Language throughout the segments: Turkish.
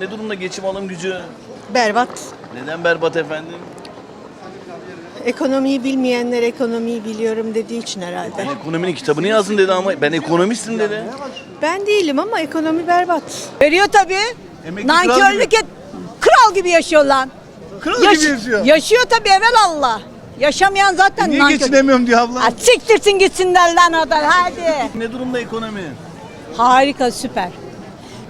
Ne durumda geçim alım gücü? Berbat. Neden berbat efendim? Ekonomiyi bilmeyenler ekonomiyi biliyorum dediği için herhalde. Ekonominin kitabını yazdım dedi ama ben ekonomistim dedi. Ben değilim ama ekonomi berbat. Veriyor tabii. Emekli kral Nankörlük et. Kral gibi yaşıyor lan. Kral Yaş- gibi yaşıyor. Yaşıyor tabii evvel Allah. Yaşamayan zaten Niye nankör. geçinemiyorum diyor abla. Ha, siktirsin gitsinler lan adam hadi. Ne durumda ekonomi? Harika süper.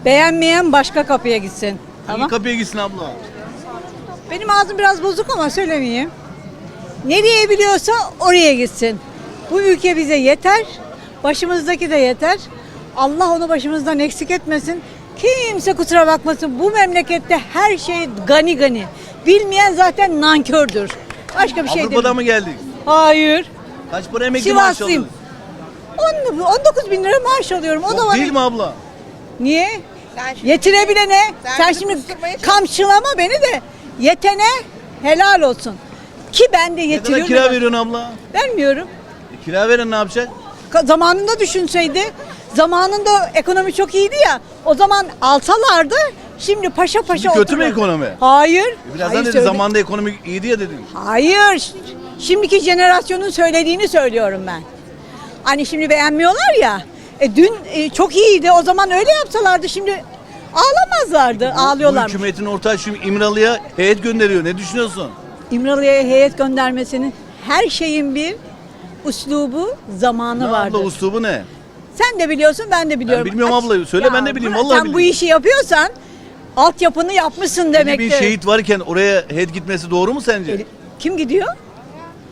Beğenmeyen başka kapıya gitsin. Hangi Tamam. kapıya gitsin abla? Benim ağzım biraz bozuk ama söylemeyeyim. Nereye biliyorsa oraya gitsin. Bu ülke bize yeter. Başımızdaki de yeter. Allah onu başımızdan eksik etmesin. Kimse kusura bakmasın. Bu memlekette her şey gani gani. Bilmeyen zaten nankördür. Başka bir şey değil. mı geldik? Hayır. Kaç para emekli maaş Sivaslıyım. alıyorsun? 10, 19 bin lira maaş alıyorum. O da Yok var. değil mi abla? Niye? Yetirebilene. Sen, şimdi kamçılama beni de yetene helal olsun. Ki ben de Ne kadar yetiriyorum. kira veriyorsun abla? Vermiyorum. E, kira veren ne yapacak? Ka- Zamanında düşünseydi. Zamanında ekonomi çok iyiydi ya. O zaman alsalardı. Şimdi paşa paşa Şimdi kötü mü ekonomi? Hayır. E, Birazdan Hayır, dedi söyle- zamanda ekonomi iyiydi ya dedin. Hayır. Şimdiki jenerasyonun söylediğini söylüyorum ben. Hani şimdi beğenmiyorlar ya. E dün e, çok iyiydi. O zaman öyle yapsalardı şimdi ağlamazlardı. Bu Ağlıyorlar. hükümetin ortağı şimdi İmralı'ya heyet gönderiyor. Ne düşünüyorsun? İmralı'ya heyet göndermesinin her şeyin bir uslubu, zamanı Ne vardır. abla uslubu ne? Sen de biliyorsun, ben de biliyorum. bilmiyorum Aç- abla, söyle ben de bileyim, vallahi Sen bu bilmiyorum. işi yapıyorsan altyapını yapmışsın Bir demektir. şehit varken oraya heyet gitmesi doğru mu sence? Kim gidiyor?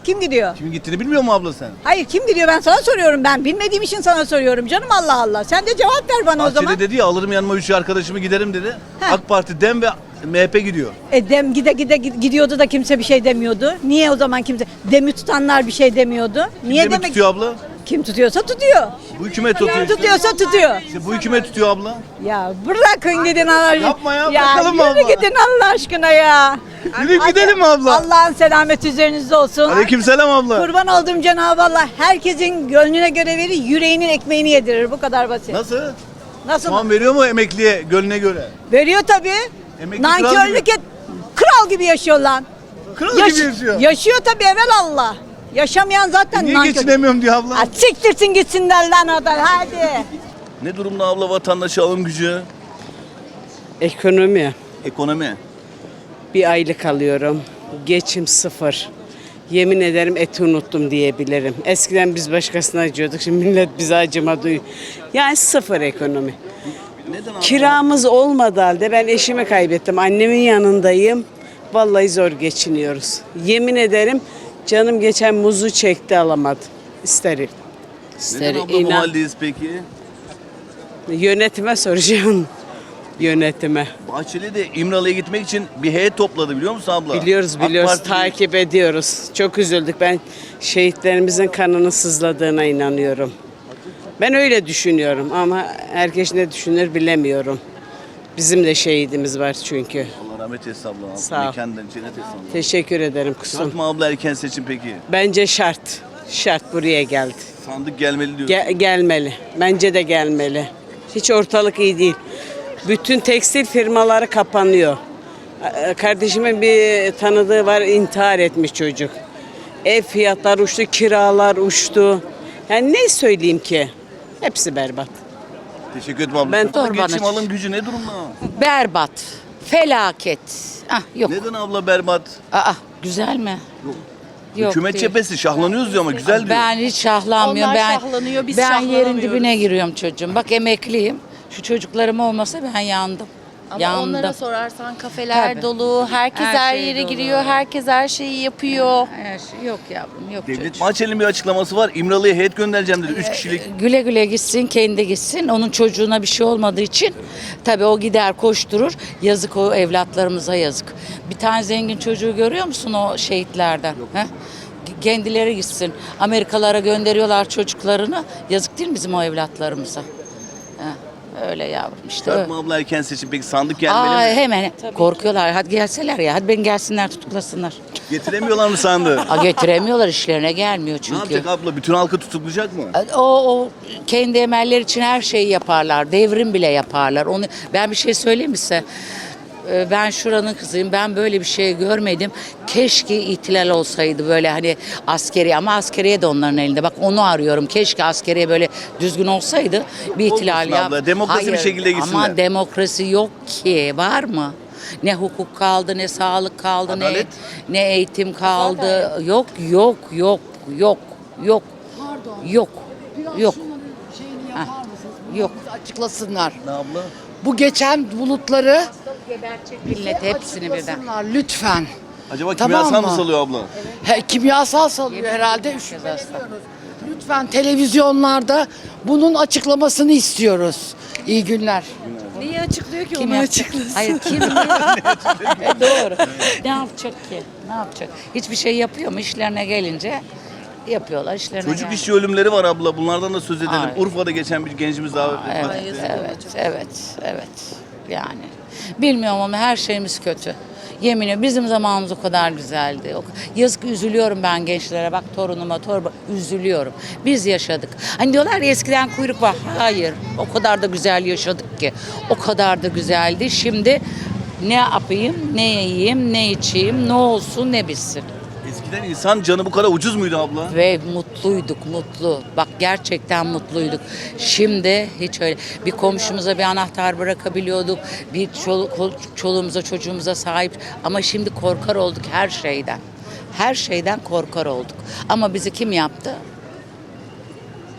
Kim gidiyor? Kim gittiğini bilmiyor mu abla sen? Hayır kim gidiyor ben sana soruyorum ben bilmediğim için sana soruyorum canım Allah Allah. Sen de cevap ver bana o Bahçede zaman. dedi ya alırım yanıma üç arkadaşımı giderim dedi. Heh. AK Parti, DEM ve MHP gidiyor. E dem gide gide gidiyordu da kimse bir şey demiyordu. Niye o zaman kimse demi tutanlar bir şey demiyordu? Niye Kim demek? tutuyor abla? Kim tutuyorsa tutuyor. Bu hükümet tutuyor. Tutuyorsa tutuyor. İşte bu hükümet tutuyor abla. Ya bırakın gidin Allah aşkına. Yapma ya, bırakalım yürü abla? gidin Allah aşkına ya. Yürü gidelim abla. Allah'ın selameti üzerinizde olsun. Aleykümselam abla. Kurban olduğum Cenab-ı Allah herkesin gönlüne göre verir, yüreğinin ekmeğini yedirir. Bu kadar basit. Nasıl? Nasıl? Puan veriyor mu emekliye gönlüne göre? Veriyor tabii. Emekli kral Nankörlük gibi. et. Kral gibi yaşıyor lan. Kral gibi yaşıyor. Yaşıyor tabii evvel Allah. Yaşamayan zaten Niye nankör. geçinemiyorum diyor abla. Ha, siktirsin gitsinler lan adam hadi. Ne durumda abla vatandaşı alım gücü? Ekonomi. Ekonomi. Bir aylık alıyorum. Geçim sıfır. Yemin ederim eti unuttum diyebilirim. Eskiden biz başkasına acıyorduk. Şimdi millet bize acıma duyuyor. Yani sıfır ekonomi. Neden abla? Kiramız olmadı halde ben eşimi kaybettim. Annemin yanındayım. Vallahi zor geçiniyoruz. Yemin ederim canım geçen muzu çekti alamadım. İsterim. Neden İsterim. abla bu İnan. haldeyiz peki? Yönetime soracağım. Yönetime. Bahçeli de İmralı'ya gitmek için bir heyet topladı biliyor musun abla? Biliyoruz AK biliyoruz Parti- takip ediyoruz. Çok üzüldük. Ben şehitlerimizin kanının sızladığına inanıyorum. Ben öyle düşünüyorum ama herkes ne düşünür bilemiyorum. Bizim de şehidimiz var çünkü. Rahmet abla. Sağ ol. Mekandan cennet abla. Teşekkür ederim kusum. Şart mı abla erken seçim peki? Bence şart. Şart buraya geldi. Sandık gelmeli diyor. Ge- gelmeli. Bence de gelmeli. Hiç ortalık iyi değil. Bütün tekstil firmaları kapanıyor. Ee, Kardeşimin bir tanıdığı var intihar etmiş çocuk. Ev fiyatları uçtu, kiralar uçtu. Yani ne söyleyeyim ki? Hepsi berbat. Teşekkür ederim abla. Ben Bu torbanı- Geçim alım gücü ne durumda? Berbat. Felaket. Ah yok. Neden abla berbat? Aa güzel mi? Yok. Hükümet değil. cephesi şahlanıyoruz diyor ama güzel diyor. Ben hiç şahlanmıyorum. Onlar ben şahlanıyor, biz ben yerin şahlanamıyoruz. dibine giriyorum çocuğum. Bak emekliyim. Şu çocuklarım olmasa ben yandım. Ama yandım. onlara sorarsan kafeler Tabii. dolu, herkes Her her, şey yere dolu. giriyor, herkes her şeyi yapıyor. Her şey yok yavrum yok Devlet çocuğum. Bahçeli'nin bir açıklaması var. İmralı'ya heyet göndereceğim dedi. Üç kişilik. Güle güle gitsin, kendi gitsin. Onun çocuğuna bir şey olmadığı için tabii o gider koşturur. Yazık o evlatlarımıza yazık. Bir tane zengin çocuğu görüyor musun o şehitlerden? He? Kendileri gitsin. Amerikalara gönderiyorlar çocuklarını. Yazık değil mi bizim o evlatlarımıza? Öyle yavrum işte. Şart öyle. mı abla erken seçim peki sandık gelmeli Aa, mi? hemen korkuyorlar. Hadi gelseler ya. Hadi ben gelsinler tutuklasınlar. Getiremiyorlar mı sandığı? Aa, getiremiyorlar işlerine gelmiyor ne çünkü. yapacak abla? Bütün halkı tutuklayacak mı? O, o kendi emeller için her şeyi yaparlar. Devrim bile yaparlar. Onu ben bir şey söyleyeyim mi size? E, ben şuranın kızıyım. Ben böyle bir şey görmedim. Keşke ihtilal olsaydı böyle hani askeri ama askeriye de onların elinde. Bak onu arıyorum. Keşke askeriye böyle düzgün olsaydı bir ihtilal Olmasın yap. abla, demokrasi bir şekilde gitsinler. Ama demokrasi yok ki. Var mı? Ne hukuk kaldı, ne sağlık kaldı, Adalet? ne ne eğitim kaldı. Yok, yok, yok, yok, yok. Yok. Yok. Heh, Yok. açıklasınlar. Ne abla? Bu geçen bulutları Millet hepsini birden. açıklasınlar lütfen. Acaba Tamam kimyasal mı mı? salıyor abla? He, kimyasal salıyor herhalde. Şüpheleniyoruz. Lütfen televizyonlarda bunun açıklamasını istiyoruz. İyi günler. Neyi açıklıyor ki Kim yapacak? Hayır kim? E, Doğru. Ne yapacak ki? Ne yapacak? Hiçbir şey yapıyor mu? İşlerine gelince yapıyorlar işlerine Çocuk gelince. işçi ölümleri var abla. Bunlardan da söz edelim. Ay. Urfa'da geçen bir gencimiz daha vefat Evet, etti. evet, evet, evet. Yani bilmiyorum ama her şeyimiz kötü. Yemin ediyorum bizim zamanımız o kadar güzeldi. O- Yazık üzülüyorum ben gençlere. Bak torunuma torba üzülüyorum. Biz yaşadık. Hani diyorlar ya eskiden kuyruk var. Hayır. O kadar da güzel yaşadık ki. O kadar da güzeldi. Şimdi ne yapayım, ne yiyeyim, ne içeyim, ne olsun, ne bitsin. Eskiden insan canı bu kadar ucuz muydu abla? Ve mutluyduk, mutlu. Bak gerçekten mutluyduk. Şimdi hiç öyle. Bir komşumuza bir anahtar bırakabiliyorduk. Bir çoluk, çoluğumuza, çocuğumuza sahip. Ama şimdi korkar olduk her şeyden. Her şeyden korkar olduk. Ama bizi kim yaptı?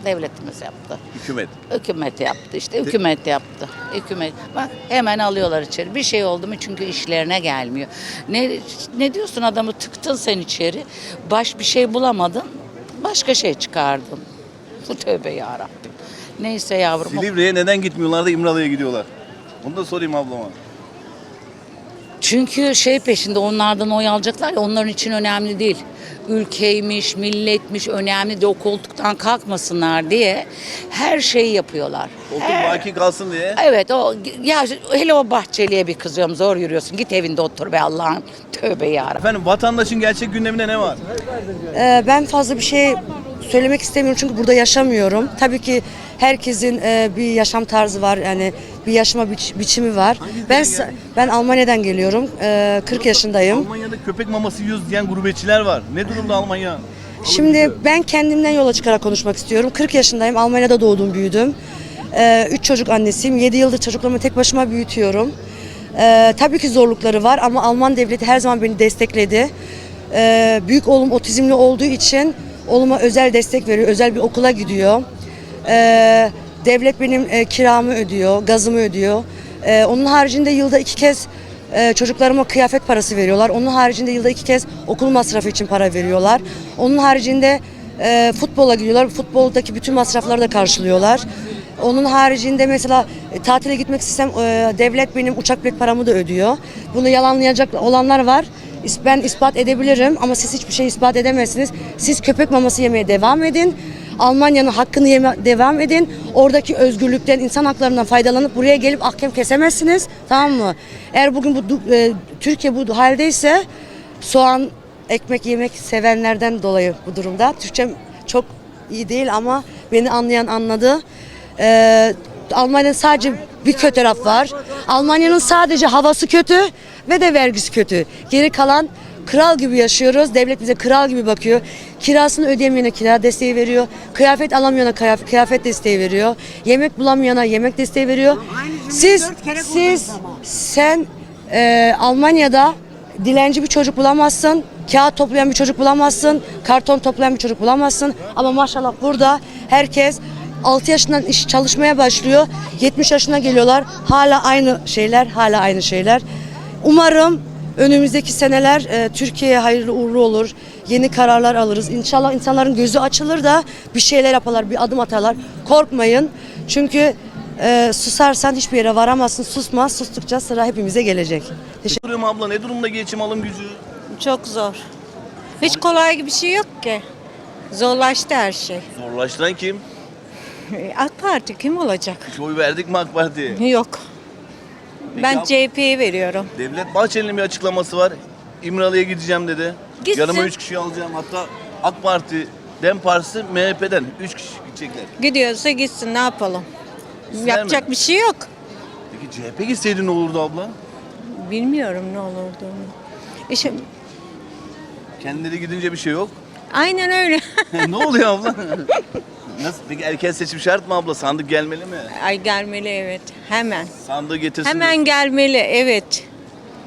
Devletimiz yaptı. Hükümet. Hükümet yaptı işte hükümet yaptı. Hükümet bak hemen alıyorlar içeri. Bir şey oldu mu çünkü işlerine gelmiyor. Ne ne diyorsun adamı tıktın sen içeri. Baş bir şey bulamadın. Başka şey çıkardın. Bu tövbe ya Rabbim. Neyse yavrum. Silivri'ye neden gitmiyorlar da İmralı'ya gidiyorlar? Onu da sorayım ablama. Çünkü şey peşinde onlardan oy alacaklar ya onların için önemli değil. Ülkeymiş, milletmiş önemli de o koltuktan kalkmasınlar diye her şeyi yapıyorlar. Koltuk baki kalsın diye. Evet o ya hele o Bahçeli'ye bir kızıyorum zor yürüyorsun. Git evinde otur be Allah'ın tövbe yarabbim. Efendim vatandaşın gerçek gündeminde ne var? Ee, ben fazla bir şey söylemek istemiyorum çünkü burada yaşamıyorum. Tabii ki herkesin e, bir yaşam tarzı var yani bir yaşama biç- biçimi var. Ben sa- ben Almanya'dan geliyorum. Ee, 40 yaşındayım. Almanya'da köpek maması yiyoruz diyen gurbetçiler var. Ne durumda Almanya? Şimdi ben kendimden yola çıkarak konuşmak istiyorum. 40 yaşındayım. Almanya'da doğdum, büyüdüm. 3 çocuk annesiyim. 7 yıldır çocuklarımı tek başıma büyütüyorum. Ee, tabii ki zorlukları var ama Alman devleti her zaman beni destekledi. Ee, büyük oğlum otizmli olduğu için oğluma özel destek veriyor. Özel bir okula gidiyor. Ee, devlet benim e, kiramı ödüyor, gazımı ödüyor. Ee, onun haricinde yılda iki kez e, çocuklarıma kıyafet parası veriyorlar. Onun haricinde yılda iki kez okul masrafı için para veriyorlar. Onun haricinde e, futbola gidiyorlar. Futboldaki bütün masrafları da karşılıyorlar. Onun haricinde mesela e, tatile gitmek istesem e, devlet benim uçak bilet paramı da ödüyor. Bunu yalanlayacak olanlar var. Ben ispat edebilirim ama siz hiçbir şey ispat edemezsiniz. Siz köpek maması yemeye devam edin. Almanya'nın hakkını yeme devam edin. Oradaki özgürlükten, insan haklarından faydalanıp buraya gelip ahkam kesemezsiniz. Tamam mı? Eğer bugün bu e, Türkiye bu haldeyse soğan, ekmek yemek sevenlerden dolayı bu durumda. Türkçem çok iyi değil ama beni anlayan anladı. Ee, Almanya'nın sadece bir kötü taraf var. Almanya'nın sadece havası kötü ve de vergisi kötü. Geri kalan kral gibi yaşıyoruz. Devlet bize kral gibi bakıyor. Kirasını ödeyemeyene kira desteği veriyor. Kıyafet alamayana kıyaf- kıyafet desteği veriyor. Yemek bulamayana yemek desteği veriyor. Siz siz sen e, Almanya'da dilenci bir çocuk bulamazsın. Kağıt toplayan bir çocuk bulamazsın. Karton toplayan bir çocuk bulamazsın. Ama maşallah burada herkes 6 yaşından iş çalışmaya başlıyor. 70 yaşına geliyorlar. Hala aynı şeyler, hala aynı şeyler. Umarım önümüzdeki seneler e, Türkiye'ye hayırlı uğurlu olur. Yeni kararlar alırız. İnşallah insanların gözü açılır da bir şeyler yaparlar, bir adım atarlar. Korkmayın. Çünkü e, susarsan hiçbir yere varamazsın. Susma. Sustukça sıra hepimize gelecek. Teşekkür Durum abla ne durumda geçim alım gücü? Çok zor. Hiç kolay bir şey yok ki. Zorlaştı her şey. Zorlaştıran kim? AK Parti kim olacak? Hiç oy verdik mi AK Parti'ye? Yok. Ben CHP'ye veriyorum. Devlet Bahçeli'nin bir açıklaması var. İmralı'ya gideceğim dedi. Gitsin. Yanıma 3 kişi alacağım. Hatta AK Parti, Dem Partisi, MHP'den 3 kişi gidecekler. Gidiyorsa gitsin ne yapalım? İster Yapacak mi? bir şey yok. Peki CHP gitseydi ne olurdu abla? bilmiyorum ne olurduğunu. İşte, Kendileri gidince bir şey yok. aynen öyle. ne oluyor abla? Nasıl? Peki erken seçim şart mı abla? Sandık gelmeli mi? Ay gelmeli evet. Hemen. Sandığı getirsin. Hemen diyorsun. gelmeli evet.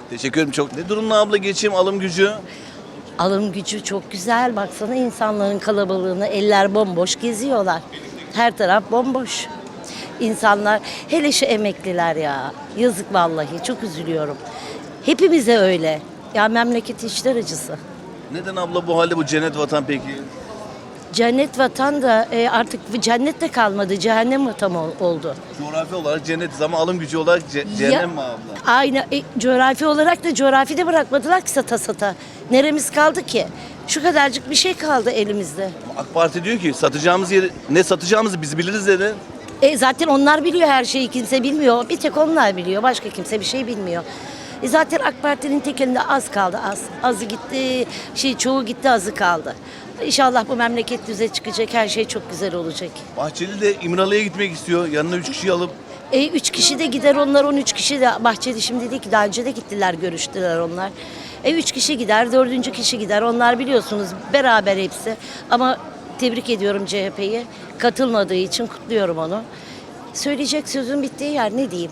Teşekkür ederim çok. Ne durumda abla geçim, alım gücü? Alım gücü çok güzel. Baksana insanların kalabalığını eller bomboş geziyorlar. Her taraf bomboş. İnsanlar hele şu emekliler ya. Yazık vallahi çok üzülüyorum. Hepimize öyle. Ya memleket içler acısı. Neden abla bu halde bu cennet vatan peki? Cennet vatan da e, artık cennet de kalmadı. Cehennem vatan ol- oldu. Coğrafi olarak cennetiz ama alım gücü olarak ce- cehennem mi abla? Aynı e, coğrafi olarak da coğrafide bırakmadılar ki sata sata. Neremiz kaldı ki? Şu kadarcık bir şey kaldı elimizde. Ama AK Parti diyor ki satacağımız yeri ne satacağımızı biz biliriz dedi. E zaten onlar biliyor her şeyi kimse bilmiyor. Bir tek onlar biliyor. Başka kimse bir şey bilmiyor. E zaten AK Parti'nin tek elinde az kaldı az. Azı gitti, şey çoğu gitti azı kaldı. İnşallah bu memleket düze çıkacak. Her şey çok güzel olacak. Bahçeli de İmralı'ya gitmek istiyor. Yanına üç kişiyi alıp E, üç kişi de gider onlar 13 kişi de Bahçeli şimdi dedi ki daha önce de gittiler görüştüler onlar. E, üç kişi gider dördüncü kişi gider onlar biliyorsunuz beraber hepsi. Ama tebrik ediyorum CHP'yi katılmadığı için kutluyorum onu. Söyleyecek sözüm bittiği yer ne diyeyim.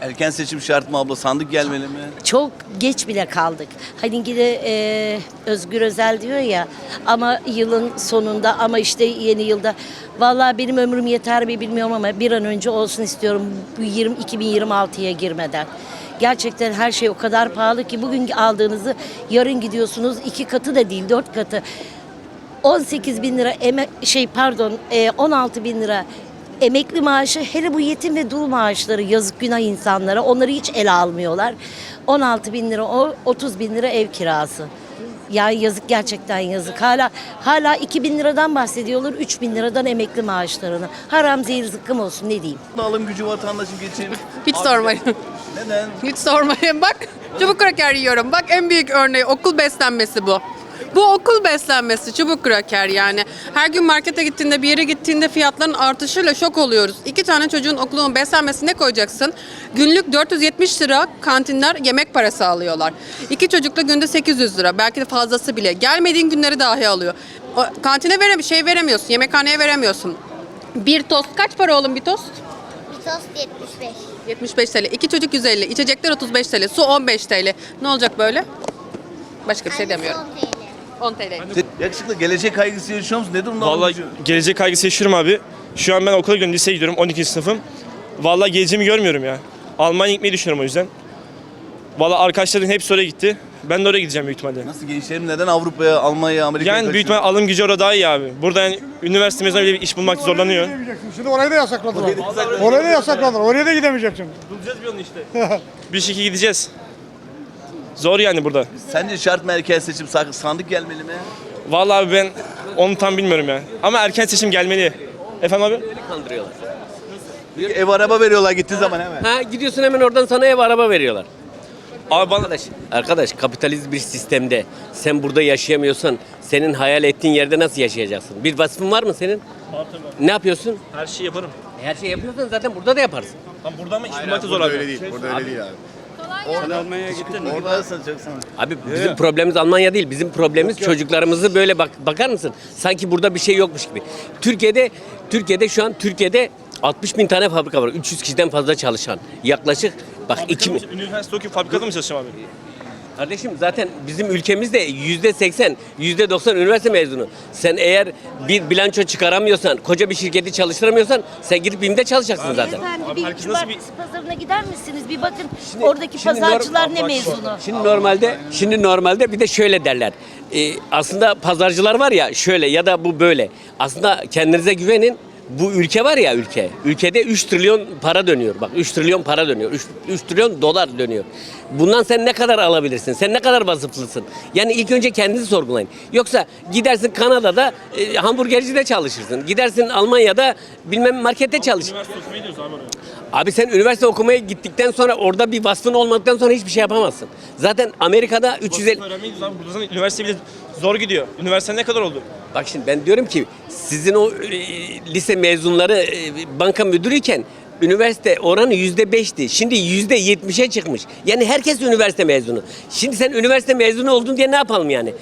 Erken seçim şart mı abla? Sandık gelmeli mi? Çok geç bile kaldık. Hani yine e, Özgür Özel diyor ya ama yılın sonunda ama işte yeni yılda. Vallahi benim ömrüm yeter mi bilmiyorum ama bir an önce olsun istiyorum bu 20 2026'ya girmeden. Gerçekten her şey o kadar pahalı ki bugün aldığınızı yarın gidiyorsunuz iki katı da değil dört katı. 18 bin lira eme şey pardon e, 16 bin lira emekli maaşı hele bu yetim ve dul maaşları yazık günah insanlara onları hiç ele almıyorlar. 16 bin lira o 30 bin lira ev kirası. Yani yazık gerçekten yazık. Hala hala 2 bin liradan bahsediyorlar 3 bin liradan emekli maaşlarını. Haram zehir zıkkım olsun ne diyeyim. Alım gücü vatandaşın geçim. Hiç sormayın. Neden? Hiç sormayın. Bak çubuk kraker yiyorum. Bak en büyük örneği okul beslenmesi bu. Bu okul beslenmesi çubuk kraker yani. Her gün markete gittiğinde bir yere gittiğinde fiyatların artışıyla şok oluyoruz. İki tane çocuğun okulun beslenmesine koyacaksın. Günlük 470 lira kantinler yemek parası alıyorlar. İki çocukla günde 800 lira. Belki de fazlası bile. Gelmediğin günleri dahi alıyor. O, kantine vere şey veremiyorsun. Yemekhaneye veremiyorsun. Bir tost kaç para oğlum bir tost? Bir tost 75. 75 TL. İki çocuk 150. İçecekler 35 TL. Su 15 TL. Ne olacak böyle? Başka bir şey demiyorum. 10 TL. Yakışıklı gelecek kaygısı yaşıyor musun? Ne durumda Vallahi gücü? gelecek kaygısı yaşıyorum abi. Şu an ben okula gidiyorum, liseye gidiyorum, 12. sınıfım. Vallahi geleceğimi görmüyorum ya. Almanya gitmeyi düşünüyorum o yüzden. Vallahi arkadaşların hepsi oraya gitti. Ben de oraya gideceğim büyük ihtimalle. Nasıl gençlerim neden Avrupa'ya, Almanya'ya, Amerika'ya Yani büyük ihtimalle alım gücü orada daha iyi abi. Burada yani üniversite mezunu bile bir iş bulmak zorlanıyor. Şimdi orayı da yasakladılar. Orayı da yasakladılar. Oraya da gidemeyeceksin. Bulacağız bir yolunu işte. bir şekilde gideceğiz. Zor yani burada. Sence şart mı erken seçim? Sa- Sandık gelmeli mi? Vallahi abi ben onu tam bilmiyorum ya. Ama erken seçim gelmeli. Efendim abi? kandırıyorlar. Bir ev araba veriyorlar gittiği zaman hemen. Ha gidiyorsun hemen oradan sana ev araba veriyorlar. Abi bana Arkadaş, arkadaş kapitalist bir sistemde sen burada yaşayamıyorsan senin hayal ettiğin yerde nasıl yaşayacaksın? Bir vasfın var mı senin? Ne yapıyorsun? her şeyi yaparım. Her şey yapıyorsan zaten burada da yaparsın. Tam burada ama iş bulmak da zor abi. Burada öyle değil abi. Orada Almanya'ya gittin mi? Oradasın çok sağ ol. Abi bizim problemimiz Almanya değil. Bizim problemimiz çocuklarımızı böyle bak bakar mısın? Sanki burada bir şey yokmuş gibi. Türkiye'de Türkiye'de şu an Türkiye'de 60 bin tane fabrika var. 300 kişiden fazla çalışan. Yaklaşık bak 2 mi? Üniversite okuyup fabrikada mı çalışacağım abi? Kardeşim zaten bizim ülkemizde yüzde 80, yüzde 90 üniversite mezunu. Sen eğer bir bilanço çıkaramıyorsan, koca bir şirketi çalıştıramıyorsan sen gidip BİM'de çalışacaksın zaten. Efendim Abi bir herkes nasıl cumartesi pazarına gider misiniz? Bir bakın oradaki şimdi pazarcılar norm- ne mezunu? Şimdi normalde şimdi normalde bir de şöyle derler. Ee, aslında pazarcılar var ya şöyle ya da bu böyle. Aslında kendinize güvenin. Bu ülke var ya ülke. Ülkede 3 trilyon para dönüyor. Bak 3 trilyon para dönüyor. 3, 3 trilyon dolar dönüyor. Bundan sen ne kadar alabilirsin? Sen ne kadar vasıflısın? Yani ilk önce kendinizi sorgulayın. Yoksa gidersin Kanada'da e, hamburgercide çalışırsın. Gidersin Almanya'da bilmem markette gidiyoruz abi sen üniversite okumaya gittikten sonra orada bir vasfın olmadıktan sonra hiçbir şey yapamazsın. Zaten Amerika'da 350... Vasıf öğrenmeye gidiyoruz abi. Burada zaten üniversite bile zor gidiyor. Üniversite ne kadar oldu? Bak şimdi ben diyorum ki sizin o e, lise mezunları e, banka müdürüyken üniversite oranı yüzde beşti. Şimdi yüzde yetmişe çıkmış. Yani herkes üniversite mezunu. Şimdi sen üniversite mezunu oldun diye ne yapalım yani?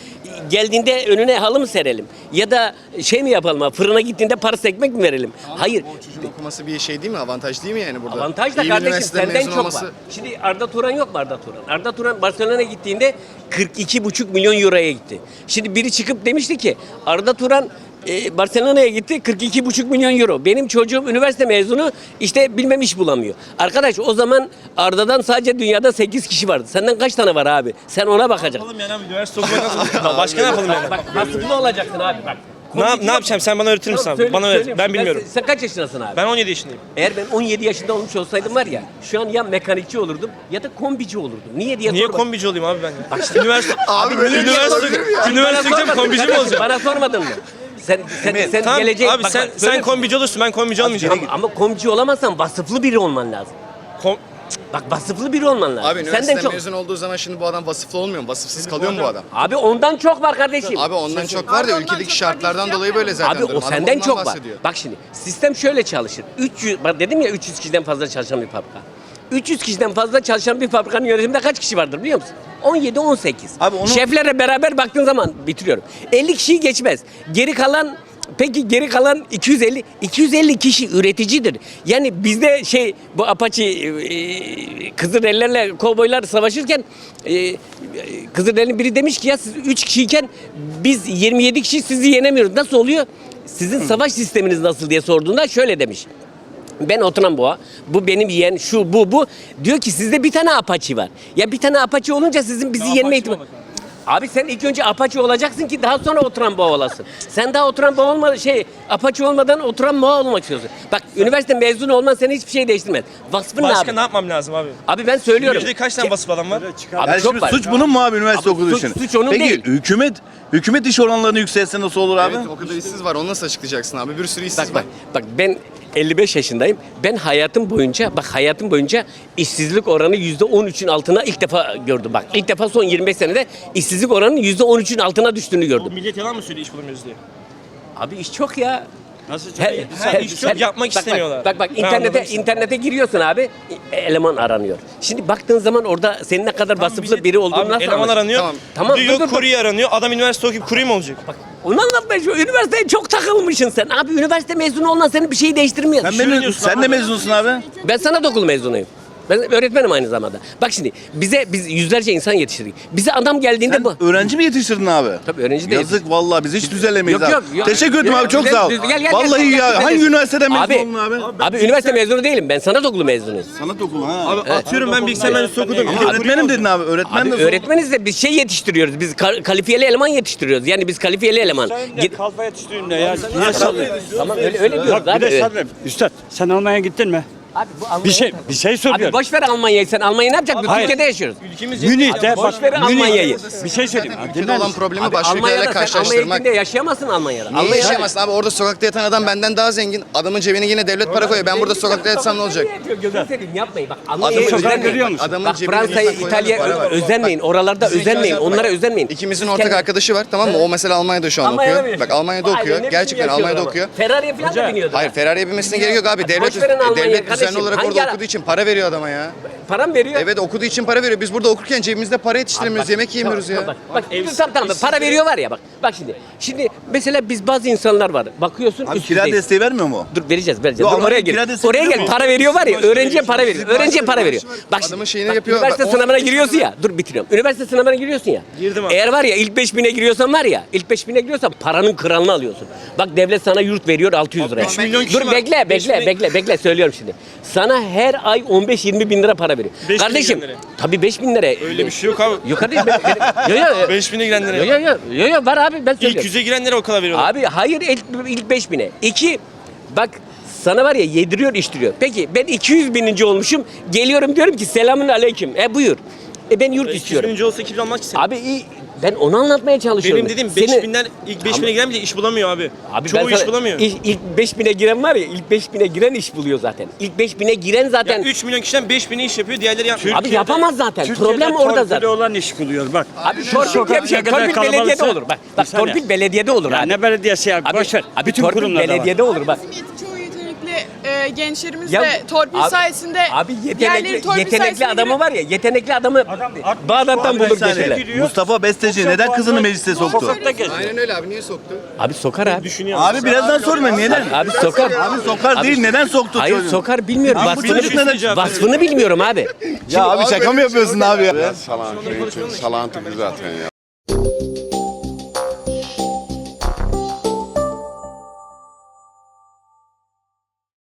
Geldiğinde önüne halı mı serelim? Ya da şey mi yapalım? Fırına gittiğinde parası ekmek mi verelim? Hayır. Çocuğun okuması bir şey değil mi? Avantaj değil mi yani burada? Avantaj da İyi kardeşim senden çok olması- var. Şimdi Arda Turan yok mu Arda Turan? Arda Turan Barcelona'ya gittiğinde 42,5 milyon euroya gitti. Şimdi biri çıkıp demişti ki Arda Turan e, Barcelona'ya gitti 42,5 milyon euro. Benim çocuğum üniversite mezunu işte bilmem iş bulamıyor. Arkadaş o zaman Arda'dan sadece dünyada 8 kişi vardı. Senden kaç tane var abi? Sen ona bakacaksın. Yapalım yani abi üniversite nasıl? Başka ne yapalım yani? Bak vasıflı olacaksın abi bak. Ne, yap- ne yapacağım sen bana öğretir misin Tamam, abi? söyle- Bana öğret. söyleyeyim. Ben bilmiyorum. Sen, sen kaç yaşındasın abi? Ben 17 yaşındayım. Eğer ben 17 yaşında olmuş olsaydım var ya şu an ya mekanikçi olurdum ya da kombici olurdum. Niye diye Niye kombici olayım abi ben? ya? üniversite Abi böyle bir şey üniversite olabilir mi ya? üniversite gideceğim kombici mi sormadın. olacağım? Bana sormadın mı? Sen sen sen Tamam gelecek abi bak, sen bak, sen böyle- kombici olursun ben kombici olmayacağım. Ama, ama kombici olamazsan vasıflı biri olman lazım. Kom- Bak vasıflı biri olman lazım. Abi üniversite Senden çok. mezun olduğu zaman şimdi bu adam vasıflı olmuyor mu? Vasıfsız kalıyor mu bu adam? Abi ondan çok var kardeşim. Abi ondan çok var da ülkedeki şartlardan dolayı böyle zaten. Abi durum. o Adam senden ondan çok var. bahsediyor. Bak şimdi sistem şöyle çalışır. 300 bak dedim ya 300 kişiden fazla çalışan bir fabrika. 300 kişiden fazla çalışan bir fabrikanın yönetiminde kaç kişi vardır biliyor musun? 17 18. Abi onu- Şeflerle beraber baktığın zaman bitiriyorum. 50 kişiyi geçmez. Geri kalan Peki geri kalan 250 250 kişi üreticidir. Yani bizde şey bu Apache e, Kızılderililerle kovboylar savaşırken e, Kızılderili biri demiş ki ya siz 3 kişiyken biz 27 kişi sizi yenemiyoruz. Nasıl oluyor? Sizin savaş sisteminiz nasıl diye sorduğunda şöyle demiş. Ben oturan boğa. Bu benim yeğen şu bu bu. Diyor ki sizde bir tane Apache var. Ya bir tane Apache olunca sizin bizi yenme ihtimali. Abi sen ilk önce Apache olacaksın ki daha sonra oturan boğa olasın. Sen daha oturan boğa olma şey Apache olmadan oturan boğa olmak istiyorsun. Bak üniversite mezunu olman seni hiçbir şey değiştirmez. Vasfın ne Başka abi? ne yapmam lazım abi? Abi ben söylüyorum. Ülkede kaç tane Ki- vasıf adam var? Abi Yani çok şimdi var. suç bunun mu abi üniversite Abi okuduğu suç- için? suç onun Peki değil. hükümet hükümet iş oranlarını yükseltse nasıl olur abi? Evet o kadar işsiz var. Onu nasıl açıklayacaksın abi? Bir sürü işsiz Bak var. bak bak ben 55 yaşındayım. Ben hayatım boyunca bak hayatım boyunca işsizlik oranı %13'ün altına ilk defa gördüm bak. İlk defa son 25 senede işsizlik oranının %13'ün altına düştüğünü Bu gördüm. millet yalan mı söylüyor iş bulamıyoruz diye? Abi iş çok ya. Nasıl Her- her- iş çok yapmak bak, istemiyorlar. Bak bak, Ben internete internete giriyorsun abi. e- Eleman aranıyor. Şimdi baktığın zaman orada senin ne kadar vasıflı biri olduğunu Abi nasıl eleman aranıyor. Tamam. Tamam, Diyor dur, kurye aranıyor. Adam üniversite okuyup kurye mi olacak? Bak onu anlatmaya şu üniversiteye çok takılmışsın sen. Abi üniversite mezunu olman senin bir şeyi değiştirmiyor. Sen, sen abi. de mezunsun abi. Ben sanat okulu mezunuyum. Ben öğretmenim aynı zamanda. Bak şimdi bize biz yüzlerce insan yetiştirdik. Bize adam geldiğinde Sen bu. öğrenci mi yetiştirdin abi? Tabii öğrenci de Yazık vallahi biz hiç düzelemeyiz Yok, abi. yok, yok. Teşekkür ederim Yok, abi çok düzel- sağ ol. gel, gel, vallahi gel, ya gel, hangi gel. üniversiteden mezun Abi, oldun abi? Abi üniversite mezunu değilim. Ben sanat okulu mezunuyum. Sanat okulu ha. Abi atıyorum ben bilgisayar mühendisliği okudum. Ama öğretmenim dedin abi. Öğretmen Abi de öğretmeniz de biz şey yetiştiriyoruz. Biz ka- kalifiyeli eleman yetiştiriyoruz. Yani biz kalifiyeli eleman. Git- Kalfa yetiştiğin ne ya? Niye sallıyorsun? Tamam öyle öyle diyoruz Bak bir abi. de Evet. Üstad sen Almanya'ya gittin mi? Abi bu Almanya- Bir şey bir şey Abi soruyorum. boş ver Almanya'yı sen. Almanya ne yapacak? Biz Hayır. Türkiye'de yaşıyoruz. Ülkemiz Münih'te Boş bak ver Almanya'yı. Bir şey söyleyeyim. Ha, Ülkede dinler olan misin? problemi Abi başka ülkelerle Almanya'da sen karşılaştırmak. gittiğinde yaşayamazsın Almanya'da. Niye Almanya- yaşayamazsın abi? Orada sokakta yatan adam benden daha zengin. Adamın cebine yine devlet para koyuyor. Ben burada sokakta yatsam ne olacak? Gözünü seveyim yapmayın. Bak Adamın Almanya'ya sokağa özenmeyin. görüyor musun? Adamın Bak cebine Fransa'ya, insan koymadığı İtalya'ya para var. özenmeyin. Oralarda özenmeyin. Onlara özenmeyin. İkimizin ortak Kend- arkadaşı var tamam mı? O mesela Almanya'da şu an Almanya'da okuyor. Bak? Almanya'da Vay be, okuyor. biçim Gerçekten yaşıyorlar Almanya'da ama. okuyor. Ferrari'ye falan da biniyordu. Hayır Ferrari'ye binmesine gerek yok abi. Devlet, boş verin Almanya'yı devlet kardeşim. olarak Hangi orada ara- okuduğu için para veriyor adama ya. Param veriyor. Evet okuduğu için para veriyor. Biz burada okurken cebimizde para yetiştiremiyoruz. Yemek yemiyoruz Tamam, ya. Bak, bak, tamam tamam para veriyor var ya bak. Bak şimdi. Şimdi mesela biz bazı insanlar var. Bakıyorsun Abi kira düzey. desteği vermiyor mu? Dur vereceğiz vereceğiz. Yo, Dur, Almanya oraya kira gel. desteği Oraya veriyor gel. mu? Para veriyor var ya. Öğrenciye para veriyor. Öğrenciye para veriyor. Bak Adamın şimdi, şeyini bak, yapıyor. Üniversite Bak, sınavına giriyorsun ya. Dur bitiriyorum. Üniversite sınavına giriyorsun ya. Girdim abi. Eğer var ya ilk 5000'e giriyorsan var ya. ilk 5000'e giriyorsan paranın kralını alıyorsun. Bak devlet sana yurt veriyor 600 liraya. üç milyon kişi Dur var. bekle Beş bekle bin- bekle bekle söylüyorum şimdi. Sana her ay 15-20 bin lira para veriyor. Beş bin Kardeşim girenlere. tabii 5 bin lira. Öyle bir şey yok abi. Yok kardeşim. ben- ben- Yo yo. 5000'e girenlere. Yo yo yo. Yo yo var abi ben söylüyorum. İlk 100'e girenlere o kadar veriyorlar. Abi hayır ilk, ilk 5 bine. İki bak sana var ya yediriyor içtiriyor. Peki ben 200 bininci olmuşum. Geliyorum diyorum ki selamün aleyküm. E buyur. E ben yurt 200 istiyorum. bininci olsa kim almaz ki? Abi ben onu anlatmaya çalışıyorum. Benim dediğim Seni- 5000'den ilk 5000'e giren bile iş bulamıyor abi. Abi Çoğu ben iş sana- bulamıyor. İlk, ilk 5000'e giren var ya ilk 5000'e giren iş buluyor zaten. İlk 5000'e giren zaten Ya 3 milyon kişiden 5000'i iş yapıyor, diğerleri yapmıyor. abi yapamaz zaten. Problem orada zaten. olan iş buluyor bak. Abi torpil diye bir şey. Torpil belediyede olur. Bak, bak torpil belediyede olur Ya abi. ne belediyesi ya Abi, boş ver. Abi Bütün torpil kurumlarda var. belediyede olur bak. E, gençlerimiz Ya- de torpil Abi- sayesinde Abi diğerleri yetenekli, torpil yetenekli sayesinde adamı var ya yetenekli adamı Bağdat'tan bulur geceler. Mustafa Besteci neden kızını meclise soktu? Aynen öyle abi niye soktu? Abi sokar abi. Abi birazdan sorma neden? Abi sokar. Abi sokar değil neden soktu Hayır çocuğu? sokar bilmiyorum. Abi bu Vasfını, çocuk neden- vasfını bilmiyorum abi. Ya abi şaka mı yapıyorsun abi ya? Salantı, salantı zaten ya.